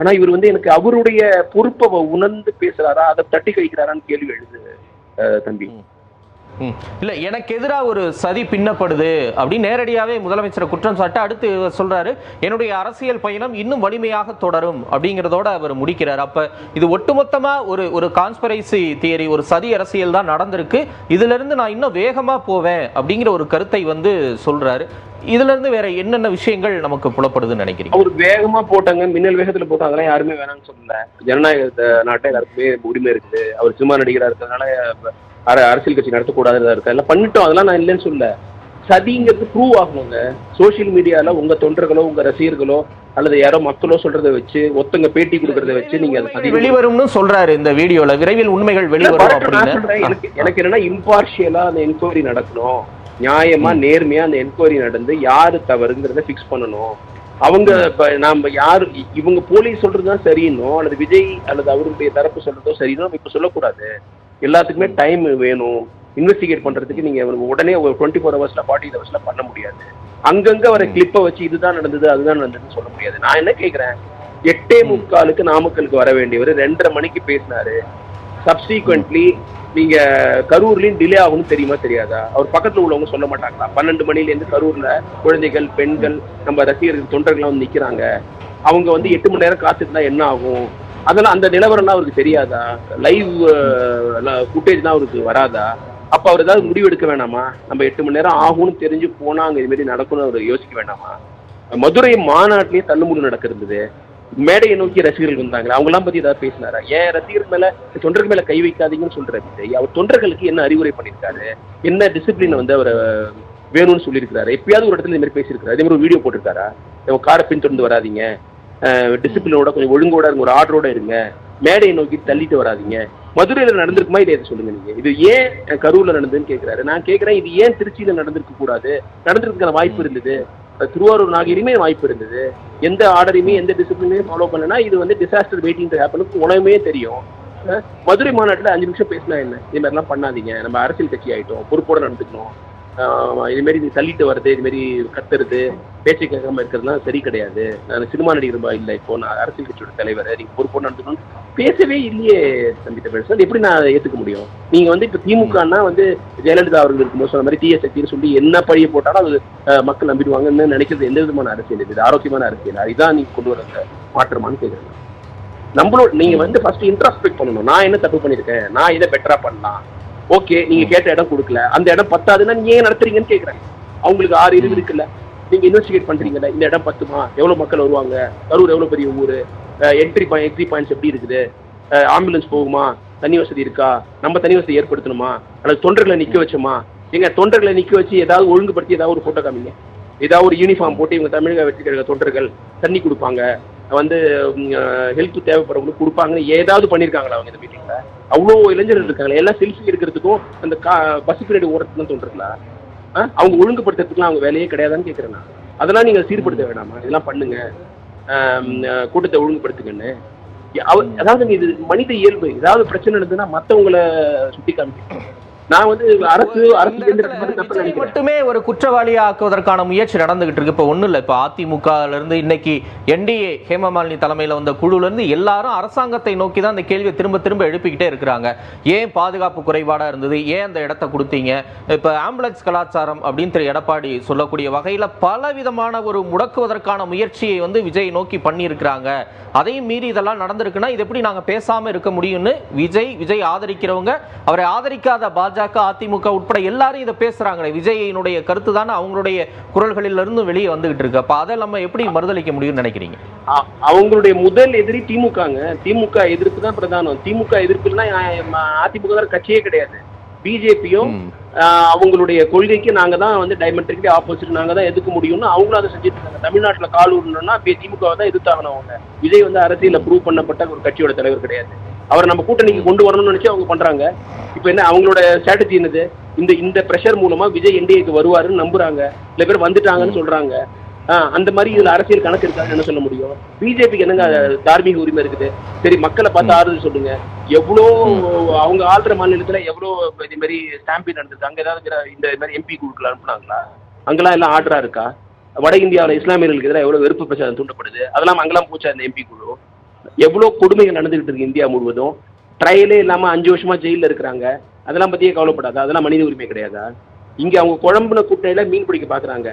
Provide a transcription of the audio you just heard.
ஆனா இவர் வந்து எனக்கு அவருடைய பொறுப்பை உணர்ந்து பேசுறாரா? அதை தட்டி கழிக்கிறாரான்னு கேள்வி எழுது தம்பி. ம். இல்ல எனக்கு எதிராக ஒரு சதி பின்னப்படுது அப்படின்னு நேரடியாவே முதலமைச்சரை குற்றம் சாட்ட அடுத்து இவர் சொல்றாரு என்னுடைய அரசியல் பயணம் இன்னும் வலிமையாக தொடரும் அப்படிங்கிறதோட அவர் முடிக்கிறார். அப்ப இது ஒட்டுமொத்தமா ஒரு ஒரு கான்ஸ்பரைசி தியரி ஒரு சதி அரசியல் தான் நடந்திருக்கு. இதுல இருந்து நான் இன்னும் வேகமா போவேன் அப்படிங்கிற ஒரு கருத்தை வந்து சொல்றாரு. இதுல இருந்து வேற என்னென்ன விஷயங்கள் நமக்கு புலப்படுதுன்னு நினைக்கிறீங்க? அவர் வேகமா போட்டாங்க மின்னல் வேகத்துல போட்டாங்க அதெல்லாம் யாருமே வேணாம்னு சொல்லல. ஜனநாயக நாட்டை எல்லாருக்குமே உரிமை இருக்குது. அவர் சினிமா நடிகரா இருக்கிறதுனால அர- அரசியல் கட்சி நடத்தக்கூடாதுதான் இருக்கு எல்லாம் பண்ணிட்டோம் அதெல்லாம் நான் இல்லைன்னு சொல்லல. சதிங்கிறது ப்ரூவ் ஆகணுங்க. சோஷியல் மீடியால உங்க தொண்டர்களோ உங்க ரசிகர்களோ அல்லது யாரோ மக்களோ சொல்றதை வச்சு ஒருத்தங்க பேட்டி கொடுக்கறத வச்சு நீங்க அதை வெளிவரும்னு சொல்றாரு இந்த வீடியோல. விரைவில் உண்மைகள் வெளிவரும். அப்படின்னு. எனக்கு என்னன்னா இம்பார்ஷியலா அந்த என்கொயரி நடக்கணும். நியாயமா நேர்மையா அந்த என்கொயரி நடந்து யாரு தவறுங்கிறத ஃபிக்ஸ் பண்ணணும். அவங்க இப்ப நாம யாரு இவங்க போலீஸ் சொல்றதுதான் சரின்னோ அல்லது விஜய் அல்லது அவருடைய தரப்பு சொல்றதோ சரின்னோ நம்ம இப்ப சொல்லக்கூடாது. எல்லாத்துக்குமே டைம் வேணும். இன்வெஸ்டிகேட் பண்றதுக்கு நீங்க உடனே ஒரு டுவெண்ட்டி ஃபோர் ஹவர்ஸ்ல ஃபார்ட்டி ஹவர்ஸ்ல பண்ண முடியாது. அங்கங்க வர கிளிப்பை வச்சு இதுதான் நடந்தது அதுதான் நடந்ததுன்னு சொல்ல முடியாது. நான் என்ன கேக்குறேன்? எட்டே முக்காலுக்கு நாமக்கலுக்கு வர வேண்டியவர் ரெண்டரை மணிக்கு பேசினாரு. சப்சீக்வெண்ட்லி நீங்க கரூர்லயும் டிலே ஆகும்னு தெரியுமா தெரியாதா? அவர் பக்கத்துல உள்ளவங்க சொல்ல மாட்டாங்களா? பன்னெண்டு மணில இருந்து கரூர்ல குழந்தைகள் பெண்கள் நம்ம ரசிகர்கள் தொண்டர்கள்லாம் வந்து நிக்கிறாங்க. அவங்க வந்து எட்டு மணி நேரம் காத்துட்டு என்ன ஆகும்? அதெல்லாம் அந்த நிலவரம்லாம் அவருக்கு தெரியாதா? லைவ் ஃபுட்டேஜ் தான் அவருக்கு வராதா? அப்ப அவர் ஏதாவது முடிவு எடுக்க வேணாமா? நம்ம எட்டு மணி நேரம் ஆகும்னு தெரிஞ்சு போனா அங்க இது மாதிரி நடக்கும்னு அவர் யோசிக்க வேண்டாமா மதுரை மாநாட்டிலேயே தள்ளுமுடி நடக்கிறது. மேடையை நோக்கி ரசிகர்கள் வந்தாங்களா அவங்களாம் பத்தி ஏதாவது பேசினாரா? ஏன் ரசிகர் மேல தொண்டர்கள் மேல கை வைக்காதீங்கன்னு சொல்ற விஜய். அவர் தொண்டர்களுக்கு என்ன அறிவுரை பண்ணியிருக்காரு என்ன டிசிப்ளின் வந்து அவர் வேணும்னு சொல்லியிருக்காரு எப்பயாவது ஒரு இடத்துல இந்த மாதிரி பேசியிருக்காரு அதே மாதிரி ஒரு வீடியோ போட்டிருக்காரா? உங்க காரை பின்தொடர்ந்து வராதீங்க. டிசிப்ளினோட கொஞ்சம் ஒழுங்கோட இருங்க ஒரு ஆர்டரோட இருங்க. மேடையை நோக்கி தள்ளிட்டு வராதீங்க. மதுரையில நடந்திருக்குமா இதை சொல்லுங்க நீங்க. இது ஏன் கரூர்ல நடந்ததுன்னு கேக்குறாரு. நான் கேக்குறேன் இது ஏன் திருச்சியில நடந்திருக்க கூடாது நடந்திருக்கிற வாய்ப்பு இருந்தது. திருவாரூர் நாகிரியுமே வாய்ப்பு இருந்தது. எந்த ஆர்டரையுமே எந்த டிசிப்ளினையும் ஃபாலோ பண்ணனா இது வந்து டிசாஸ்டர் வெயிட்டிங் ஹேப்பனுக்கு உணவுமே தெரியும். மதுரை மாநாட்டில் அஞ்சு நிமிஷம் பேசினா என்ன? இது மாதிரிலாம் பண்ணாதீங்க. நம்ம அரசியல் கட்சி ஆயிட்டோம். பொறுப்போட நடந்துக்கணும். இதுமாரி இது மாதிரி தள்ளிட்டு வர்றது இது மாதிரி கத்துறது பேச்சு கேட்காம இருக்கிறதுலாம் சரி கிடையாது. நான் சினிமா நடிகர் இல்லை. இப்போ நான் அரசியல் கட்சியோட தலைவர் நீங்க பொறுப்போட நடந்துக்கணும் பேசவே இல்லையே தம்பி தமிழ் எப்படி நான் ஏத்துக்க முடியும்? நீங்க வந்து இப்ப திமுகன்னா வந்து ஜெயலலிதா அவர்கள் இருக்கும்போது சொன்ன மாதிரி தீய சக்தின்னு சொல்லி என்ன பழிய போட்டாலும் அது மக்கள் நம்பிடுவாங்கன்னு நினைக்கிறது எந்த விதமான அரசியல் இது? ஆரோக்கியமான அரசியல். அதுதான் நீங்க கொண்டு வர மாற்றமானு கேக்குறேன் நம்மளோட நீங்க வந்து ஃபர்ஸ்ட் இன்ட்ராஸ்பெக்ட் பண்ணணும். நான் என்ன தப்பு பண்ணிருக்கேன் நான் இதை பெட்டரா பண்ணலாம். ஓகே நீங்க கேட்ட இடம் கொடுக்கல. அந்த இடம் பத்தாதுன்னா நீங்க ஏன் நடத்துறீங்கன்னு கேக்குறாங்க அவங்களுக்கு ஆறு இது இருக்குல்ல. நீங்க இன்வெஸ்டிகேட் பண்றீங்கல்ல இந்த இடம் பத்துமா? எவ்வளவு மக்கள் வருவாங்க? கரூர் எவ்வளவு பெரிய ஊரு? என்ட்ரி பாயிண்ட் என்ட்ரி பாயிண்ட்ஸ் எப்படி இருக்குது? ஆம்புலன்ஸ் போகுமா? தண்ணி வசதி இருக்கா? நம்ம தண்ணி வசதி ஏற்படுத்தணுமா? அல்லது தொண்டர்களை நிக்க வச்சோமா? எங்க தொண்டர்களை நிக்க வச்சு ஏதாவது ஒழுங்குபடுத்தி ஏதாவது ஒரு போட்டோ காமிங்க ஏதாவது ஒரு யூனிஃபார்ம் போட்டு இவங்க தமிழக வெற்றி கழக தொண்டர்கள் தண்ணி கொடுப்பாங்க. வந்து ஹெல்ப் தேவைப்படுறவங்களுக்கு கொடுப்பாங்கன்னு ஏதாவது பண்ணியிருக்காங்களா அவங்க இந்த மீட்டிங்ல அவ்வளோ இளைஞர்கள் இருக்காங்களே எல்லாம் செல்ஃபி எடுக்கிறதுக்கும் அந்த கா பஸ் பீரியட் ஓடுறதுக்கும் தோன்றதுல அவங்க ஒழுங்குபடுத்துறதுக்குலாம் அவங்க வேலையே கிடையாதான்னு கேட்குறேன் நான். அதெல்லாம் நீங்கள் சீர்படுத்த வேணாமா? இதெல்லாம் பண்ணுங்க. கூட்டத்தை ஒழுங்குபடுத்துங்கன்னு. அதாவது இது மனித இயல்பு. ஏதாவது பிரச்சனை நடந்ததுன்னா மற்றவங்களை சுட்டி காமிக்கணும். நான் வந்து அரசு அரசு மட்டுமே ஒரு குற்றவாளி ஆக்குவதற்கான முயற்சி நடந்துகிட்டு இருக்கு. இப்ப ஒண்ணும் இல்ல. இப்ப அதிமுகல இருந்து இன்னைக்கு என்டிஏ ஹேமமாலினி தலைமையில வந்த குழுல இருந்து எல்லாரும் அரசாங்கத்தை நோக்கி தான் அந்த கேள்வியை திரும்ப திரும்ப எழுப்பிக்கிட்டே இருக்கிறாங்க. ஏன் பாதுகாப்பு குறைபாடா இருந்தது? ஏன் அந்த இடத்த கொடுத்தீங்க? இப்ப ஆம்புலன்ஸ் கலாச்சாரம் அப்படின்னு திரு எடப்பாடி சொல்லக்கூடிய வகையில பல விதமான ஒரு முடக்குவதற்கான முயற்சியை வந்து விஜய் நோக்கி பண்ணியிருக்கிறாங்க. அதையும் மீறி இதெல்லாம் நடந்திருக்குன்னா இது எப்படி நாங்க பேசாம இருக்க முடியும்னு விஜய் விஜய் ஆதரிக்கிறவங்க அவரை ஆதரிக்காத பாஜக அதிமுக உட்பட எல்லாரும் இதை பேசுறாங்களே. விஜயினுடைய கருத்து தானே அவங்களுடைய குரல்களில் இருந்து வெளியே வந்துகிட்டு இருக்கு. அப்ப அதை நம்ம எப்படி மறுதளிக்க முடியும்னு நினைக்கிறீங்க? அவங்களுடைய முதல் எதிரி திமுகங்க. திமுக எதிர்ப்பு தான் பிரதானம். திமுக எதிர்ப்புனா அதிமுக கட்சியே கிடையாது. பிஜேபியும். அவங்களுடைய கொள்கைக்கு நாங்க தான் வந்து டைமெட்ரிக்கலி ஆப்போசிட் நாங்க தான் எதுக்க முடியும்னு அவங்களும் அதை செஞ்சுட்டு இருக்காங்க. தமிழ்நாட்டுல கால் விடணும்னா திமுக தான் எதிர்த்தாகணும் அவங்க. விஜய் வந்து அரசியல ப்ரூவ் பண்ணப்பட்ட ஒரு கட்சியோட தலைவர் கிடையாது. அவரை நம்ம கூட்டணிக்கு கொண்டு வரணும்னு நினைச்சு அவங்க பண்றாங்க. இப்போ என்ன அவங்களோட ஸ்ட்ராட்டஜி என்னது? இந்த இந்த பிரஷர் மூலமா விஜய் என்டிஏக்கு வருவாருன்னு நம்புறாங்க. சில பேர் வந்துட்டாங்கன்னு சொல்றாங்க. அந்த மாதிரி இதுல அரசியல் கணக்கு இருக்காதுன்னு என்ன சொல்ல முடியும்? பிஜேபிக்கு என்னங்க தார்மீக உரிமை இருக்குது? சரி மக்களை பார்த்து ஆறுதல் சொல்லுங்க. எவ்வளோ அவங்க ஆள்ற மாநிலத்துல எவ்வளோ இது மாதிரி ஸ்டாம்பி நடந்தது அங்க ஏதாவது இந்த- இந்த மாதிரி எம்பி குழுக்கள் அனுப்புனாங்களா? அங்கெல்லாம் எல்லாம் ஆர்டரா இருக்கா? வட இந்தியாவில் இஸ்லாமியர்களுக்கு எதிராக எவ்வளவு வெறுப்பு பிரச்சாரம் தூண்டப்படுது? அதெல்லாம் அங்கெல்லாம் போச்சா இந்த எம்பி குழு? எவ்வளவு கொடுமைகள் நடந்துகிட்டு இருக்கு இந்தியா முழுவதும்? ட்ரையலே இல்லாம அஞ்சு வருஷமா ஜெயில்ல இருக்கிறாங்க. அதெல்லாம் பத்தியே கவலைப்படாதா. அதெல்லாம் மனித உரிமை கிடையாதா? இங்க அவங்க குழம்புன கூட்டையில மீன் பிடிக்க பாக்குறாங்க.